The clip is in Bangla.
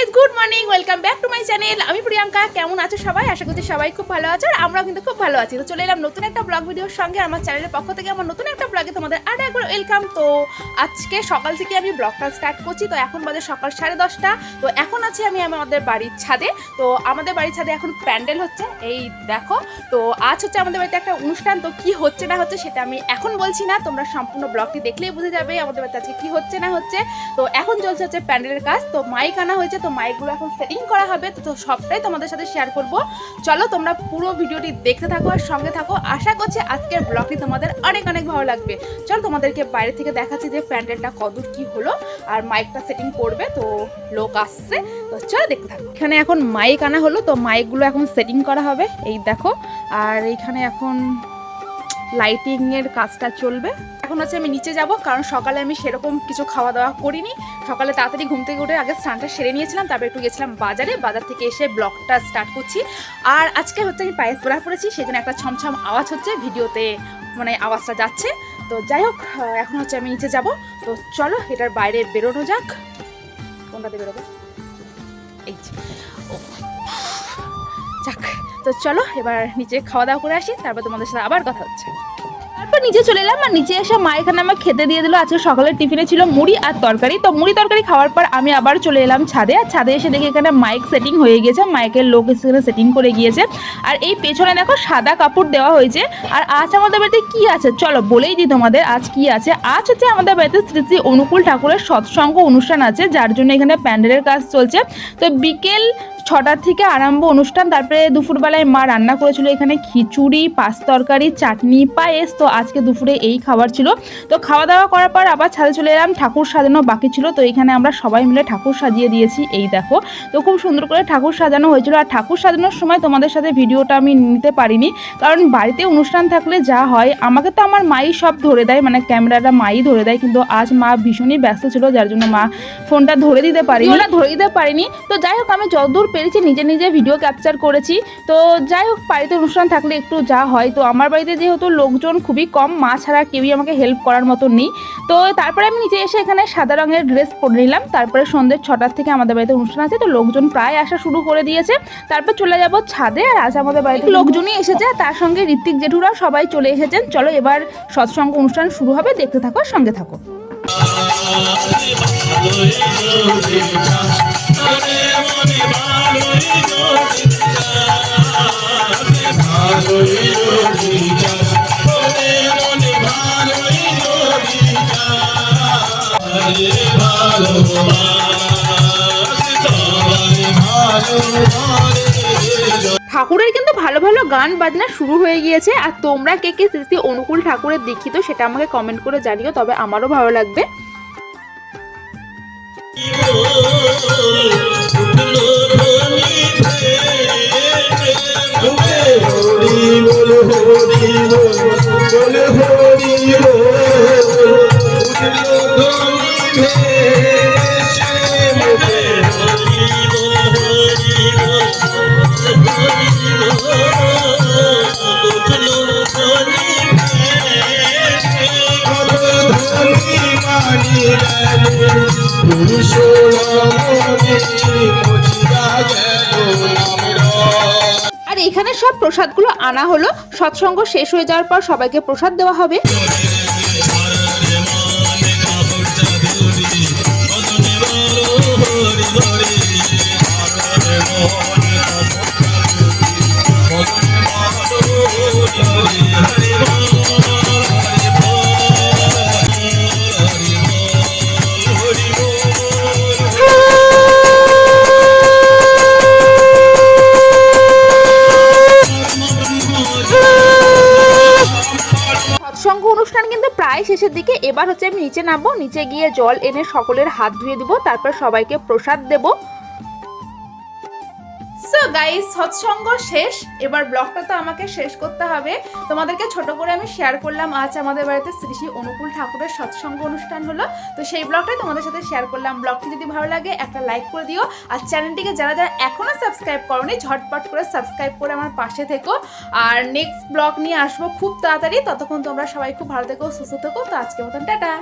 Guys good morning welcome back to my channel আমি প্রিয়াঙ্কা, কেমন আছো সবাই? আশা করছি সবাই খুব ভালো আছো আর আমরাও কিন্তু খুব ভালো আছি। তো চলে এলাম নতুন একটা ব্লগ ভিডিওর সঙ্গে আমার চ্যানেলের পক্ষ থেকে। আমার নতুন একটা ব্লগে তোমাদের আরও একবার ওয়েলকাম তো আজকে সকাল থেকে আমি ব্লগটা স্টার্ট করছি। তো এখন বাজে সকাল সাড়ে দশটা। তো এখন আছি আমি আমাদের বাড়ির ছাদে। তো আমাদের বাড়ির ছাদে এখন প্যান্ডেল হচ্ছে। এই দেখো, তো আজ হচ্ছে আমাদের বাড়িতে একটা অনুষ্ঠান। তো কি হচ্ছে না হচ্ছে সেটা আমি এখন বলছি না। তোমরা সম্পূর্ণ ব্লগটি দেখলেই বুঝে যাবে আমাদের বাড়িতে আজকে কি হচ্ছে না হচ্ছে। তো এখন চলছে হচ্ছে প্যান্ডেলের কাজ। তো মাইক আনা হয়েছে। তো মাইকগুলো এখন সেটিং করা হবে, তো সবটাই তোমাদের সাথে শেয়ার করব। চলো তোমরা পুরো ভিডিওটি দেখতে থাকো আর সঙ্গে থাকো। আশা করছি আজকের ব্লগটি তোমাদের অনেক অনেক ভালো লাগবে। চলো তোমাদেরকে বাইরে থেকে দেখাচ্ছি যে প্যান্ডেলটা কদূর কি হলো আর মাইকটা সেটিং করবে, তো লোক আসছে। তো চলো দেখতে থাকো। এখানে এখন মাইক আনা হলো, তো মাইকগুলো এখন সেটিং করা হবে। এই দেখো, আর এইখানে এখন লাইটিংয়ের কাজটা চলবে। এখন হচ্ছে আমি নিচে যাব, কারণ সকালে আমি সেরকম কিছু খাওয়া দাওয়া করিনি। সকালে তাড়াতাড়ি ঘুম থেকে উঠে আগে স্নানটা সেরে নিয়েছিলাম, তারপর একটু গেছিলাম বাজারে। বাজার থেকে এসে ব্লগটা স্টার্ট করছি। আর আজকে হচ্ছে আমি পায়েস পরা পড়েছি, সেখানে একটা ছমছম আওয়াজ হচ্ছে, ভিডিওতে মানে আওয়াজটা যাচ্ছে। তো যাই হোক এখন হচ্ছে আমি নিচে যাব। তো চলো, এটার বাইরে বেরোনো যাক। কোনটাতে বেরোবো? এই যাক, তো চলো, এবার নিচে খাওয়া দাওয়া করে আসি, তারপর তোমাদের সাথে আবার কথা হচ্ছে। নিচে চলে এলাম আর নিচে এসে মা এখানে আমার খেতে দিয়ে দিল। আজকে সকালের টিফিনে ছিল মুড়ি আর তরকারি। তো মুড়ি তরকারি খাওয়ার পর আমি আবার চলে এলাম ছাদে। আর ছাদে এসে দেখি এখানে মাইক সেটিং হয়ে গিয়েছে। মাইকের লোক এসে এখানে সেটিং করে গিয়েছে। আর এই পেছনে দেখো সাদা কাপড় দেওয়া হয়েছে। আর আজ আমাদের বাড়িতে কি আছে? চলো বলেই দিই তোমাদের আজ কি আছে। আজ হচ্ছে আমাদের বাড়িতে শ্রী শ্রী অনুকূল ঠাকুরের সৎসঙ্গ অনুষ্ঠান আছে, যার জন্য এখানে প্যান্ডেলের কাজ চলছে। তো বিকেল ছটার থেকে আরম্ভ অনুষ্ঠান, তারপরে দুপুরবেলায় মা রান্না করেছিল এখানে খিচুড়ি, পাঁচ তরকারি, চাটনি, পায়েস। তো আজকে দুপুরে এই খাবার ছিল। তো খাওয়া দাওয়া করার পর আবার ছাদে চলে এলাম, ঠাকুর সাজানো বাকি ছিল। তো এখানে আমরা সবাই মিলে ঠাকুর সাজিয়ে দিয়েছি, এই দেখো। তো খুব সুন্দর করে ঠাকুর সাজানো হয়েছিল। আর ঠাকুর সাজানোর সময় তোমাদের সাথে ভিডিওটা আমি নিতে পারিনি, কারণ বাড়িতে অনুষ্ঠান থাকলে যা হয়, আমাকে তো আমার মাই সব ধরে দেয় মানে ক্যামেরাটা মাই ধরে দেয়, কিন্তু আজ মা ভীষণই ব্যস্ত ছিল, যার জন্য মা ফোনটা ধরে দিতে পারিনি। ধরে দিতে পারিনি। তো যাই হোক, আমি যতদূর পেরেছি নিজে নিজে ভিডিও ক্যাপচার করেছি। তো যাই হোক বাড়িতে অনুষ্ঠান থাকলে একটু যা হয়। তো আমার বাড়িতে যেহেতু লোকজন খুবই কম মা ছাড়া কেউই আমাকে হেল্প করার মতো নেই। তো তারপরে আমি নিজে এসে এখানে সাদা রঙের ড্রেস পরে নিলাম। তারপরে সন্ধ্যে ছটার থেকে আমাদের বাড়িতে অনুষ্ঠান আছে। তো লোকজন প্রায় আসা শুরু করে দিয়েছে। তারপর চলে যাব ছাদে আর আজ আমাদের বাড়িতে লোকজনই এসেছে। তার সঙ্গে ঋত্বিক জেঠুরাও সবাই চলে এসেছেন। চলো এবার সৎসঙ্গ অনুষ্ঠান শুরু হবে। দেখতে থাকো আর সঙ্গে থাকো। ঠাকুরের কিন্তু ভালো ভালো গান বাজনা শুরু হয়ে গিয়েছে, আর তোমরা কে কে স্মৃতি অনুকূল ঠাকুরের দীক্ষিত সেটা আমাকে কমেন্ট করে জানিও, তবে আমারও ভালো লাগবে। আর এখানে সব প্রসাদগুলো আনা হলো। সৎসঙ্গ শেষ হয়ে যাওয়ার পর সবাইকে প্রসাদ দেওয়া হবে। অনুষ্ঠান কিন্তু প্রায় শেষের দিকে। এবার হচ্ছে আমি নিচে নামবো, নিচে গিয়ে জল এনে সকলের হাত ধুয়ে দিব, তারপর সবাইকে প্রসাদ দেব। সো গাইস সৎসঙ্গ শেষ। এবার ব্লগটা তো আমাকে শেষ করতে হবে। তোমাদেরকে ছোট করে আমি শেয়ার করলাম। আজ আমাদের বাড়িতে শ্রী শ্রী অনুকূল ঠাকুরের সৎসঙ্গ অনুষ্ঠান হলো। তো সেই ব্লগটাই তোমাদের সাথে শেয়ার করলাম। ব্লগটি যদি ভালো লাগে, একটা লাইক করে দিও। আর চ্যানেলটিকে যারা যারা এখনও সাবস্ক্রাইব করোনি, ঝটপট করে সাবস্ক্রাইব করে আমার পাশে থেকো। আর নেক্সট ব্লগ নিয়ে আসব খুব তাড়াতাড়ি। ততক্ষণ তোমরা সবাই খুব ভালো থেকো, সুস্থ থেকো। তো আজকে মতন, টাটা!